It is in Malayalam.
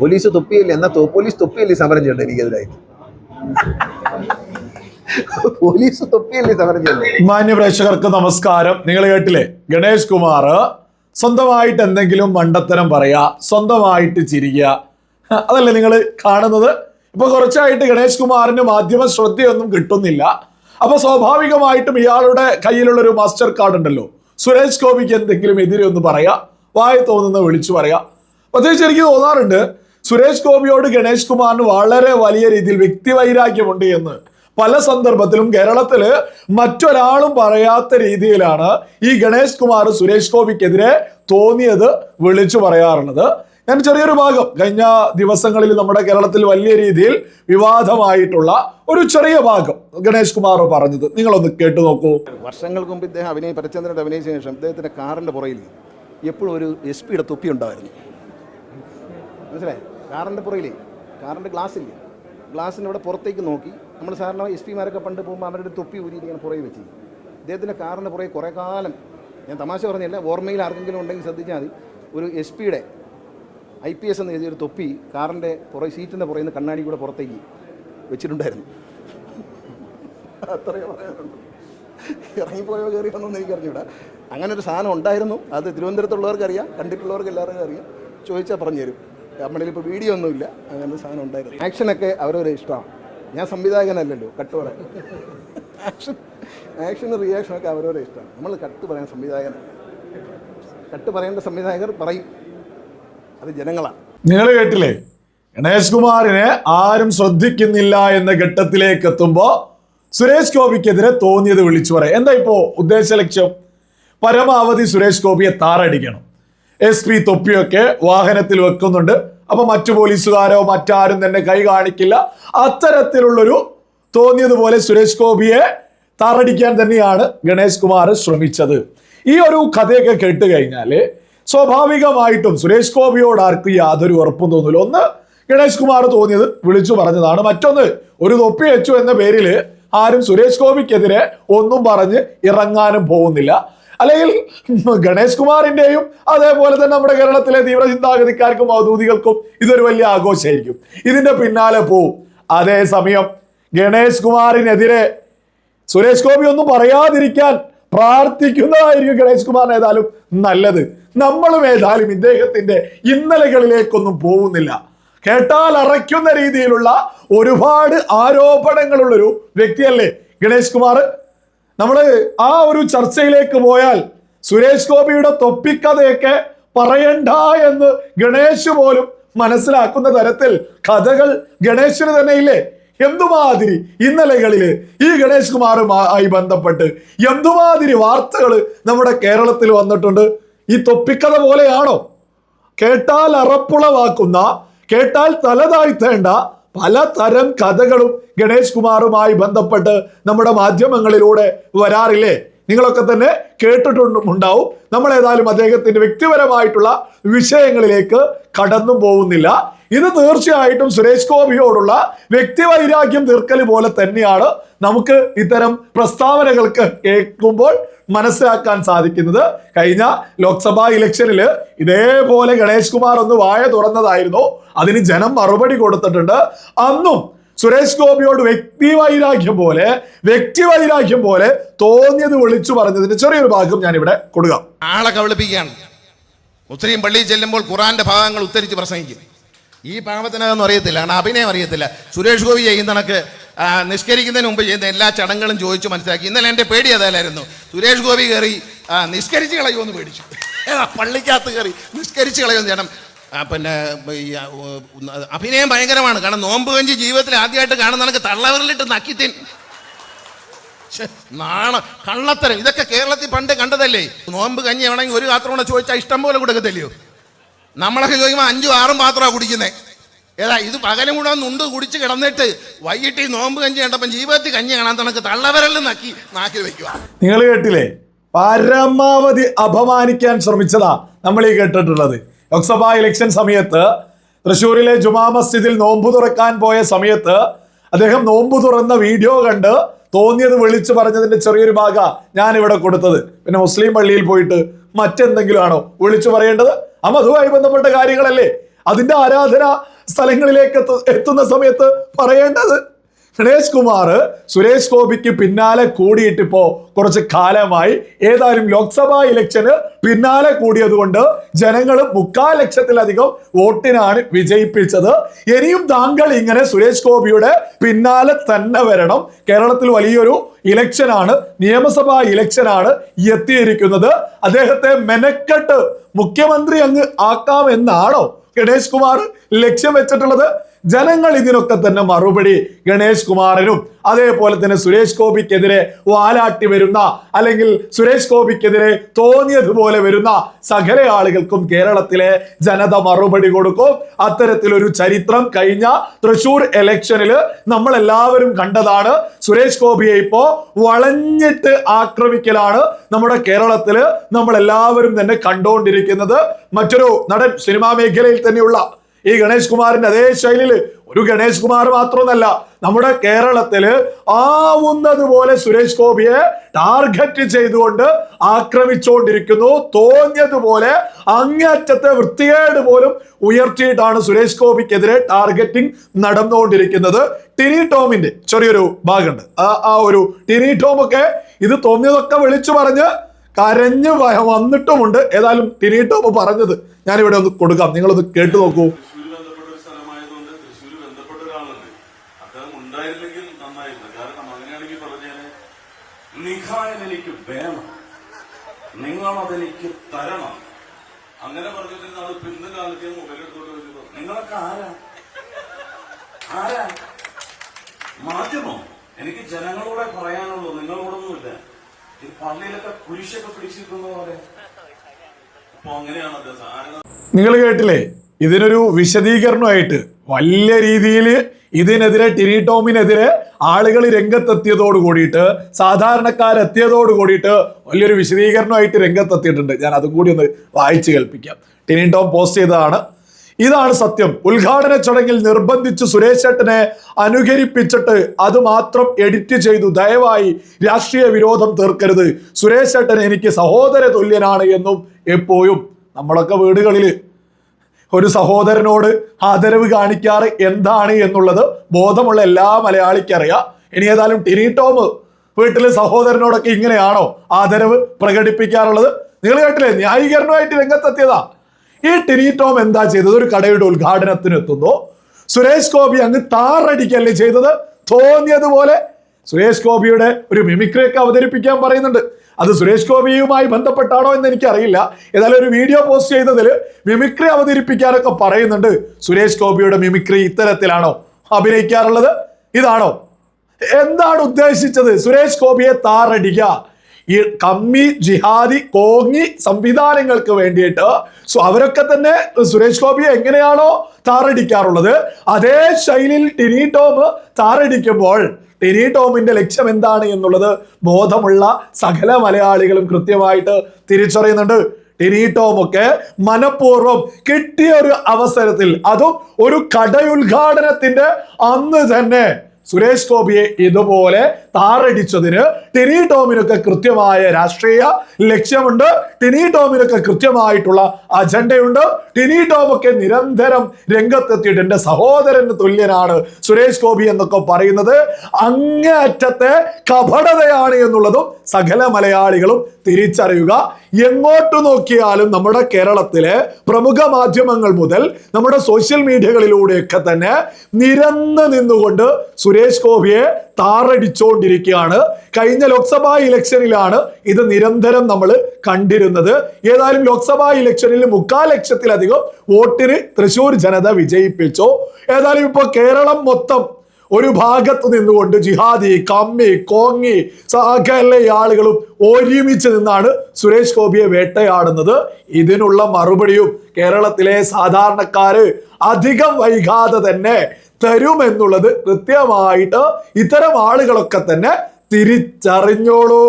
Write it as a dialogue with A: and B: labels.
A: പോലീസ് തൊപ്പിയല്ലേ? എന്നാ പോലീസ് തൊപ്പിയല്ലേ സമരം ചെയ്യണ്ട? എനിക്കെതിരായി പോലീസ് തൊപ്പിയല്ലേ സമരം ചെയ്യണ്ട?
B: മാന്യ പ്രേക്ഷകർക്ക് നമസ്കാരം. നിങ്ങൾ കേട്ടില്ലേ? ഗണേഷ് കുമാർ സ്വന്തമായിട്ട് എന്തെങ്കിലും മണ്ടത്തരം പറയാ സ്വന്തമായിട്ട് ചിരിക്കുക. അതല്ലേ നിങ്ങൾ കാണുന്നത്? ഇപ്പൊ കുറച്ചായിട്ട് ഗണേഷ് കുമാറിന് മാധ്യമ ശ്രദ്ധയൊന്നും കിട്ടുന്നില്ല. അപ്പൊ സ്വാഭാവികമായിട്ടും ഇയാളുടെ കയ്യിലുള്ള ഒരു മാസ്റ്റർ കാർഡ് ഉണ്ടല്ലോ. സുരേഷ് ഗോപിക്ക് എന്തെങ്കിലും എതിരെ ഒന്ന് പറയാ വായ തോന്നുന്ന വിളിച്ചു പറയാ. പ്രത്യേകിച്ച് എനിക്ക് തോന്നാറുണ്ട് സുരേഷ് ഗോപിയോട് ഗണേഷ് കുമാറിന് വളരെ വലിയ രീതിയിൽ വ്യക്തിവൈരാഗ്യമുണ്ട് എന്ന്. പല സന്ദർഭത്തിലും കേരളത്തിൽ മറ്റൊരാളും പറയാത്ത രീതിയിലാണ് ഈ ഗണേഷ് കുമാർ സുരേഷ് ഗോപിക്കെതിരെ തോന്നിയത് വിളിച്ചു പറയാറുള്ളത്. ഞാൻ ചെറിയൊരു ഭാഗം. കഴിഞ്ഞ ദിവസങ്ങളിൽ നമ്മുടെ കേരളത്തിൽ വലിയ രീതിയിൽ വിവാദമായിട്ടുള്ള ഒരു ചെറിയ ഭാഗം ഗണേഷ് കുമാർ പറഞ്ഞത്. നിങ്ങളൊന്ന് കേട്ടു നോക്കൂ.
C: വർഷങ്ങൾക്ക് മുമ്പ് ഇദ്ദേഹം അഭിനയ പരചന്ദ്രന്റെ അഭിനയിച്ച ശേഷം ഇദ്ദേഹത്തിന്റെ കാറിന്റെ പുറയിൽ എപ്പോഴും ഒരു എസ് പിയുടെ തൊപ്പി ഉണ്ടായിരുന്നു. മനസ്സിലായി? കാറിന്റെ പുറയിലേ കാറിന്റെ ഗ്ലാസ്സില്ലേ? ഗ്ലാസ്സിന്റെ ഇവിടെ പുറത്തേക്ക് നോക്കി. നമ്മൾ സാധാരണ എസ് പിമാരൊക്കെ പണ്ട് പോകുമ്പോൾ അവരുടെ തൊപ്പി ഊരിയിരിക്കുകയാണ് പുറകെ വെച്ച് ഇദ്ദേഹത്തിന്റെ കാറിന്റെ പുറകെ കുറേ കാലം ഞാൻ തമാശ പറഞ്ഞില്ല ഓർമ്മയിൽ ആർക്കെങ്കിലും ഉണ്ടെങ്കിൽ ശ്രദ്ധിച്ചാൽ മതി. ഒരു എസ് പിയുടെ ഐ പി എസ് എന്ന് എഴുതിയ ഒരു തൊപ്പി കാറിന്റെ പുറകെ സീറ്റിന്റെ പുറകിൽ നിന്ന് കണ്ണാടി കൂടെ പുറത്തേക്ക് വെച്ചിട്ടുണ്ടായിരുന്നു. അത്രയേ പറയാനുള്ളൂ. ഇറങ്ങിപ്പോയോ കയറി വന്നൊന്നും എനിക്കറിഞ്ഞൂടാ അങ്ങനെ ഒരു സാധനം ഉണ്ടായിരുന്നു. അത് തിരുവനന്തപുരത്തുള്ളവർക്ക് അറിയാം കണ്ടിട്ടുള്ളവർക്ക് എല്ലാവർക്കും അറിയാം. ചോദിച്ചാൽ പറഞ്ഞു തരും നമ്മളിൽ ഇപ്പോൾ വീഡിയോ ഒന്നുമില്ല. അങ്ങനെ സാധനം ഉണ്ടായിരുന്നു ആക്ഷനൊക്കെ അവരവരെ ഇഷ്ടമാണ്. ഞാൻ സംവിധായകനല്ലല്ലോ കട്ട് പറയാൻ ആക്ഷൻ ആക്ഷനും റിയാക്ഷനൊക്കെ അവരവരെ ഇഷ്ടമാണ്. നമ്മൾ കട്ട് പറയാൻ സംവിധായകൻ. കട്ട് പറയേണ്ട സംവിധായകർ പറയും. അത് ജനങ്ങളാണ്. നിങ്ങൾ
B: കേട്ടില്ലേ? ഗണേഷ് കുമാറിനെ ആരും ശ്രദ്ധിക്കുന്നില്ല എന്ന ഘട്ടത്തിലേക്ക് എത്തുമ്പോൾ സുരേഷ് ഗോപിക്കെതിരെ തോന്നിയത് വിളിച്ചു പറയാം. എന്താ ഇപ്പോൾ ഉദ്ദേശ ലക്ഷ്യം? പരമാവധി സുരേഷ് ഗോപിയെ താറടിക്കണം. എസ് പി തൊപ്പിയൊക്കെ വാഹനത്തിൽ വെക്കുന്നുണ്ട്. അപ്പൊ മറ്റു പോലീസുകാരോ മറ്റാരും തന്നെ കൈ കാണിക്കില്ല. അത്തരത്തിലുള്ളൊരു തോന്നിയതുപോലെ സുരേഷ് ഗോപിയെ താറടിക്കാൻ തന്നെയാണ് ഗണേഷ് കുമാർ ശ്രമിച്ചത്. ഈ ഒരു കഥയൊക്കെ കേട്ട് കഴിഞ്ഞാൽ സ്വാഭാവികമായിട്ടും സുരേഷ് ഗോപിയോട് ആർക്കും യാതൊരു ഉറപ്പും തോന്നില്ല ഒന്ന് ഗണേഷ് കുമാർ തോന്നിയത് വിളിച്ചു പറഞ്ഞതാണ്. മറ്റൊന്ന് ഒരു തൊപ്പി വെച്ചു എന്ന പേരിൽ ആരും സുരേഷ് ഗോപിക്കെതിരെ ഒന്നും പറഞ്ഞ് ഇറങ്ങാനും പോകുന്നില്ല. അല്ലെങ്കിൽ ഗണേഷ് കുമാറിന്റെയും അതേപോലെ തന്നെ നമ്മുടെ കേരളത്തിലെ തീവ്ര ചിന്താഗതിക്കാർക്കും ഔദ്യോഗികൾക്കും ഇതൊരു വലിയ ആഘോഷമായിരിക്കും. ഇതിന്റെ പിന്നാലെ പോവും. അതേസമയം ഗണേഷ് കുമാറിനെതിരെ സുരേഷ് ഗോപി ഒന്നും പറയാതിരിക്കാൻ പ്രാർത്ഥിക്കുന്നതായിരിക്കും ഗണേഷ് കുമാറിന് ഏതായാലും നല്ലത്. നമ്മളും ഏതായാലും ഇദ്ദേഹത്തിന്റെ ഇന്നലകളിലേക്കൊന്നും പോകുന്നില്ല. കേട്ടാൽ അറയ്ക്കുന്ന രീതിയിലുള്ള ഒരുപാട് ആരോപണങ്ങളുള്ളൊരു വ്യക്തിയല്ലേ ഗണേഷ് കുമാർ? നമ്മൾ ആ ഒരു ചർച്ചയിലേക്ക് പോയാൽ സുരേഷ് ഗോപിയുടെ തൊപ്പിക്കഥയൊക്കെ പറയണ്ട എന്ന് ഗണേഷ് പോലും മനസ്സിലാക്കുന്ന തരത്തിൽ കഥകൾ ഗണേശന് തന്നെ ഇല്ലേ? എന്തുമാതിരി ഇന്നലകളിൽ ഈ ഗണേഷ് കുമാറുമായി ബന്ധപ്പെട്ട് എന്തുമാതിരി വാർത്തകൾ നമ്മുടെ കേരളത്തിൽ വന്നിട്ടുണ്ട്? ഈ തൊപ്പിക്കഥ പോലെയാണോ? കേട്ടാൽ അറപ്പുളവാക്കുന്ന കേട്ടാൽ തലതാഴ്ത്തേണ്ട പലതരം കഥകളും ഗണേഷ് കുമാറുമായി ബന്ധപ്പെട്ട് നമ്മുടെ മാധ്യമങ്ങളിലൂടെ വരാറില്ലേ? നിങ്ങളൊക്കെ തന്നെ കേട്ടിട്ടുണ്ടാവും നമ്മൾ ഏതായാലും അദ്ദേഹത്തിന്റെ വ്യക്തിപരമായിട്ടുള്ള വിഷയങ്ങളിലേക്ക് കടന്നും പോകുന്നില്ല. ഇത് തീർച്ചയായിട്ടും സുരേഷ് ഗോപിയോടുള്ള വ്യക്തിവൈരാഗ്യം തീർക്കൽ പോലെ തന്നെയാണ് നമുക്ക് ഇത്തരം പ്രസ്താവനകൾക്ക് കേൾക്കുമ്പോൾ മനസ്സിലാക്കാൻ സാധിക്കുന്നത്. കഴിഞ്ഞ ലോക്സഭാ ഇലക്ഷനിൽ ഇതേപോലെ ഗണേഷ് കുമാർ ഒന്ന് വായ തുറന്നതായിരുന്നു. അതിന് ജനം മറുപടി കൊടുത്തിട്ടുണ്ട്. അന്നും സുരേഷ് ഗോപിയോട് വ്യക്തി വൈരാഗ്യം പോലെ വ്യക്തി വൈരാഗ്യം പോലെ തോന്നിയത് വിളിച്ചു പറഞ്ഞതിന്റെ ചെറിയൊരു ഭാഗം ഞാൻ ഇവിടെ കൊടുക്കാം.
D: ആളെ കബളിപ്പിക്കുകയാണ്. മുസ്ലിം പള്ളിയിൽ ചെല്ലുമ്പോൾ ഖുറാന്റെ ഭാഗങ്ങൾ ഉത്തരിച്ച് പ്രസംഗിക്കും. ഈ പാവത്തിനകം അറിയത്തില്ല കാരണം അഭിനയം അറിയത്തില്ല. സുരേഷ് ഗോപി ചെയ്യുന്ന കണക്ക് നിഷ്കരിക്കുന്നതിന് മുമ്പ് ചെയ്യുന്ന എല്ലാ ചടങ്ങുകളും ചോദിച്ചു മനസ്സിലാക്കി. ഇന്നലെ എന്റെ പേടി അതല്ലായിരുന്നു. സുരേഷ് ഗോപി കയറി നിഷ്കരിച്ച് കളയുമെന്ന് പേടിച്ചു. പള്ളിക്കകത്ത് കയറി നിഷ്കരിച്ച് കളയുമെന്ന് ചേട്ടൻ പിന്നെ അഭിനയം ഭയങ്കരമാണ്. കാരണം നോമ്പ് കഞ്ചി ജീവിതത്തിൽ ആദ്യമായിട്ട് കാണുന്ന കണക്ക് തള്ളവരിലിട്ട് നക്കിത്തിൻ. നാണ കള്ളത്തരം. ഇതൊക്കെ കേരളത്തിൽ പണ്ട് കണ്ടതല്ലേ? നോമ്പ് കഞ്ഞി വേണമെങ്കിൽ ഒരു പാത്രം കൂടെ ചോദിച്ചാൽ ഇഷ്ടം പോലെ കൊടുക്കത്തില്ലയോ? നമ്മളൊക്കെ ചോദിക്കുമ്പോൾ അഞ്ചും ആറും പാത്രമാണ് കുടിക്കുന്നത് ഏതാ ഇത് പകലും കൂടെ നുണ്ട് കുടിച്ച് കിടന്നിട്ട് വൈകിട്ട് ഈ നോമ്പ് കഞ്ഞി കണ്ടപ്പം ജീവിതത്തിൽ കഞ്ഞി കാണാൻ തണക്ക് തള്ളവരലിൽ നക്കി നാക്കി വെക്കുക
B: നിങ്ങൾ കേട്ടില്ലേ? പരമാവധി അപമാനിക്കാൻ ശ്രമിച്ചതാ നമ്മൾ ഈ കേട്ടിട്ടുള്ളത്. ലോക്സഭാ ഇലക്ഷൻ സമയത്ത് തൃശ്ശൂരിലെ ജുമാ മസ്ജിദിൽ നോമ്പ് തുറക്കാൻ പോയ സമയത്ത് അദ്ദേഹം നോമ്പ് തുറന്ന വീഡിയോ കണ്ട് തോന്നിയത് വിളിച്ചു പറഞ്ഞതിന്റെ ചെറിയൊരു ഭാഗ ഞാൻ ഇവിടെ കൊടുത്തത്. പിന്നെ മുസ്ലിം പള്ളിയിൽ പോയിട്ട് മറ്റെന്തെങ്കിലും ആണോ വിളിച്ചു പറയേണ്ടത്? ആ അതുമായി ബന്ധപ്പെട്ട കാര്യങ്ങളല്ലേ? അതിന്റെ ആരാധന സ്ഥലങ്ങളിലേക്ക് എത്തുന്ന സമയത്ത് പറയേണ്ടത്? ഗണേഷ് കുമാർ സുരേഷ് ഗോപിക്ക് പിന്നാലെ കൂടിയിട്ട് കൂടിയിട്ടിപ്പോ കുറച്ച് കാലമായി. ഏതായാലും ലോക്സഭാ ഇലക്ഷന് പിന്നാലെ കൂടിയതുകൊണ്ട് ജനങ്ങൾ മുക്കാൽ ലക്ഷത്തിലധികം വോട്ടിനാണ് വിജയിപ്പിച്ചത്. ഇനിയും താങ്കൾ ഇങ്ങനെ സുരേഷ് ഗോപിയുടെ പിന്നാലെ തന്നെ വരണം. കേരളത്തിൽ വലിയൊരു ഇലക്ഷനാണ് നിയമസഭാ ഇലക്ഷനാണ് എത്തിയിരിക്കുന്നത്. അദ്ദേഹത്തെ മെനക്കെട്ട് മുഖ്യമന്ത്രി അങ്ങ് ആക്കാമെന്നാണോ ഗണേഷ് കുമാർ ലക്ഷ്യം വെച്ചിട്ടുള്ളത്? ജനങ്ങൾ ഇതിനൊക്കെ തന്നെ മറുപടി ഗണേഷ് കുമാറിനും അതേപോലെ തന്നെ സുരേഷ് ഗോപിക്കെതിരെ വാലാട്ടി വരുന്ന അല്ലെങ്കിൽ സുരേഷ് ഗോപിക്കെതിരെ തോന്നിയതുപോലെ വരുന്ന സകല ആളുകൾക്കും കേരളത്തിലെ ജനത മറുപടി കൊടുക്കും. അത്തരത്തിലൊരു ചരിത്രം കഴിഞ്ഞ തൃശൂർ എലക്ഷനിൽ നമ്മൾ എല്ലാവരും കണ്ടതാണ്. സുരേഷ് ഗോപിയെ ഇപ്പോ വളഞ്ഞിട്ട് ആക്രമിക്കലാണ് നമ്മുടെ കേരളത്തിൽ നമ്മൾ എല്ലാവരും തന്നെ കണ്ടുകൊണ്ടിരിക്കുന്നത് മറ്റൊരു നടൻ സിനിമാ മേഖലയിൽ തന്നെയുള്ള ഈ ഗണേഷ് കുമാറിന്റെ അതേ ശൈലിയിൽ ഒരു ഗണേഷ് കുമാർ മാത്രമൊന്നല്ല നമ്മുടെ കേരളത്തിൽ ആവുന്നത് പോലെ സുരേഷ് ഗോപിയെ ടാർഗറ്റ് ചെയ്തുകൊണ്ട് ആക്രമിച്ചുകൊണ്ടിരിക്കുന്നു തോന്നിയതുപോലെ അങ്ങേറ്റത്തെ വൃത്തികേട് പോലും ഉയർത്തിയിട്ടാണ് സുരേഷ് ഗോപിക്കെതിരെ ടാർഗറ്റിംഗ് നടന്നുകൊണ്ടിരിക്കുന്നത്. ടിനി ടോമിന്റെ ചെറിയൊരു ഭാഗമുണ്ട്. ആ ഒരു ടിനി ടോം ഒക്കെ ഇത് തോന്നിയതൊക്കെ വിളിച്ചു പറഞ്ഞ് കരഞ്ഞ് വന്നിട്ടുമുണ്ട്. ഏതായാലും ടിനി ടോം പറഞ്ഞത് ഞാനിവിടെ ഒന്ന് കൊടുക്കാം. നിങ്ങളൊന്ന് കേട്ടു നോക്കൂ.
E: നിഖായൻ എനിക്ക് വേണം. നിങ്ങൾ അതെനിക്ക് തരണം. അങ്ങനെ പറഞ്ഞിട്ട് നമ്മൾ പിന്ന് കാലത്തെ മൊബൈൽ വരുന്നത് നിങ്ങളൊക്കെ ആരാ? ആരാ? മാധ്യമം. എനിക്ക് ജനങ്ങളോടെ പറയാനുള്ളൂ നിങ്ങളോടൊന്നുമില്ല. ഈ പള്ളിയിലൊക്കെ കുരിശൊക്കെ പിടിച്ചിരിക്കുന്ന പോലെ. അപ്പൊ അങ്ങനെയാണ് അദ്ദേഹം
B: നിങ്ങൾ കേട്ടില്ലേ? ഇതിനൊരു വിശദീകരണമായിട്ട് വലിയ രീതിയിൽ ഇതിനെതിരെ ടിനി ടോമിനെതിരെ ആളുകൾ രംഗത്തെത്തിയതോട് കൂടിയിട്ട് സാധാരണക്കാരെത്തിയതോട് കൂടിയിട്ട് വലിയൊരു വിശദീകരണമായിട്ട് രംഗത്തെത്തിയിട്ടുണ്ട്. ഞാൻ അതും കൂടി ഒന്ന് വായിച്ചു കേൾപ്പിക്കാം. ടിനി ടോം പോസ്റ്റ് ചെയ്തതാണ്. ഇതാണ് സത്യം. ഉദ്ഘാടന ചടങ്ങിൽ നിർബന്ധിച്ച് സുരേഷ് ഏട്ടനെ അനുകരിപ്പിച്ചിട്ട് അത് മാത്രം എഡിറ്റ് ചെയ്തു. ദയവായി രാഷ്ട്രീയ വിരോധം തീർക്കരുത്. സുരേഷ് ഏട്ടൻ എനിക്ക് സഹോദര തുല്യനാണ് എന്നും എപ്പോഴും നമ്മളൊക്കെ വീടുകളിൽ ഒരു സഹോദരനോട് ആദരവ് കാണിക്കാറ് എന്താണ് എന്നുള്ളത് ബോധമുള്ള എല്ലാ മലയാളിക്കും അറിയാം ഇനി ഏതായാലും ടിനി ടോം വീട്ടിലെ സഹോദരനോടൊക്കെ ഇങ്ങനെയാണോ ആദരവ് പ്രകടിപ്പിക്കാറുള്ളത്? നിങ്ങൾ കേട്ടില്ലേ? ന്യായീകരണമായിട്ട് രംഗത്തെത്തിയതാ. ഈ ടിനി ടോം എന്താ ചെയ്തത്? ഒരു കടയുടെ ഉദ്ഘാടനത്തിന് എത്തുന്നു. സുരേഷ് ഗോപി അങ്ങ് താറടിക്കല്ലേ ചെയ്തത്? തോന്നിയതുപോലെ സുരേഷ് ഗോപിയുടെ ഒരു മിമിക്രിയൊക്കെ അവതരിപ്പിക്കാൻ പറയുന്നുണ്ട്. അത് സുരേഷ് ഗോപിയുമായി ബന്ധപ്പെട്ടാണോ എന്ന് എനിക്കറിയില്ല. ഏതായാലും ഒരു വീഡിയോ പോസ്റ്റ് ചെയ്തതിൽ മിമിക്രി അവതരിപ്പിക്കാനൊക്കെ പറയുന്നുണ്ട്. സുരേഷ് ഗോപിയുടെ മിമിക്രി ഇത്തരത്തിലാണോ അഭിനയിക്കാറുള്ളത്? ഇതാണോ? എന്താണ് ഉദ്ദേശിച്ചത്? സുരേഷ് ഗോപിയെ താറടിക്കുക. ഈ കമ്മി ജിഹാദി കോങ്ങി സംവിധാനങ്ങൾക്ക് വേണ്ടിയിട്ട്. സോ അവരൊക്കെ തന്നെ സുരേഷ് ഗോപിയെ എങ്ങനെയാണോ താറടിക്കാറുള്ളത്? അതേ ശൈലിയിൽ ടിനി ടോം താറടിക്കുമ്പോൾ ടിനി ടോമിന്റെ ലക്ഷ്യം എന്താണ് എന്നുള്ളത് ബോധമുള്ള സകല മലയാളികളും കൃത്യമായിട്ട് തിരിച്ചറിയുന്നുണ്ട്. ടിനി ടോം ഒക്കെ മനഃപൂർവം കിട്ടിയ ഒരു അവസരത്തിൽ അതും ഒരു കടയുദ്ഘാടനത്തിന്റെ അന്ന് തന്നെ. സുരേഷ് ഗോപിയെ ഇതുപോലെ താറടിച്ചതിന് ടിനി ടോമിനൊക്കെ കൃത്യമായ രാഷ്ട്രീയ ലക്ഷ്യമുണ്ട്. ടിനി ടോമിനൊക്കെ കൃത്യമായിട്ടുള്ള അജണ്ടയുണ്ട്. ടിനി ടോമൊക്കെ നിരന്തരം രംഗത്തെത്തിയിട്ട് എന്റെ സഹോദരന് തുല്യനാണ് സുരേഷ് ഗോപി എന്നൊക്കെ പറയുന്നത്. അങ്ങേയറ്റത്തെ കപടതയാണ് എന്നുള്ളതും സകല മലയാളികളും തിരിച്ചറിയുക. എങ്ങോട്ട് നോക്കിയാലും നമ്മുടെ കേരളത്തിലെ പ്രമുഖ മാധ്യമങ്ങൾ മുതൽ നമ്മുടെ സോഷ്യൽ മീഡിയകളിലൂടെയൊക്കെ തന്നെ നിരന്ന് നിന്നുകൊണ്ട് സുരേഷ് ഗോപിയെ താറടിച്ചുകൊണ്ടിരിക്കുകയാണ് കഴിഞ്ഞ ലോക്സഭാ ഇലക്ഷനിലാണ് ഇത് നിരന്തരം നമ്മൾ കണ്ടിരുന്നത്. ഏതായാലും ലോക്സഭാ ഇലക്ഷനിൽ മുക്കാൽ ലക്ഷത്തിലധികം വോട്ടിന് തൃശൂർ ജനത വിജയിപ്പിച്ചു. ഏതായാലും ഇപ്പോൾ കേരളം മൊത്തം ഒരു ഭാഗത്ത് നിന്നുകൊണ്ട് ജിഹാദി കമ്മി കോങ്ങി സകല ആളുകളും ഒരുമിച്ച് നിന്നാണ് സുരേഷ് ഗോപിയെ വേട്ടയാടുന്നത്. ഇതിനുള്ള മറുപടിയും കേരളത്തിലെ സാധാരണക്കാര് അധികം വൈകാതെ തന്നെ തരുമെന്നുള്ളത് കൃത്യമായിട്ട് ഇത്തരം ആളുകളൊക്കെ തന്നെ തിരിച്ചറിഞ്ഞോളൂ.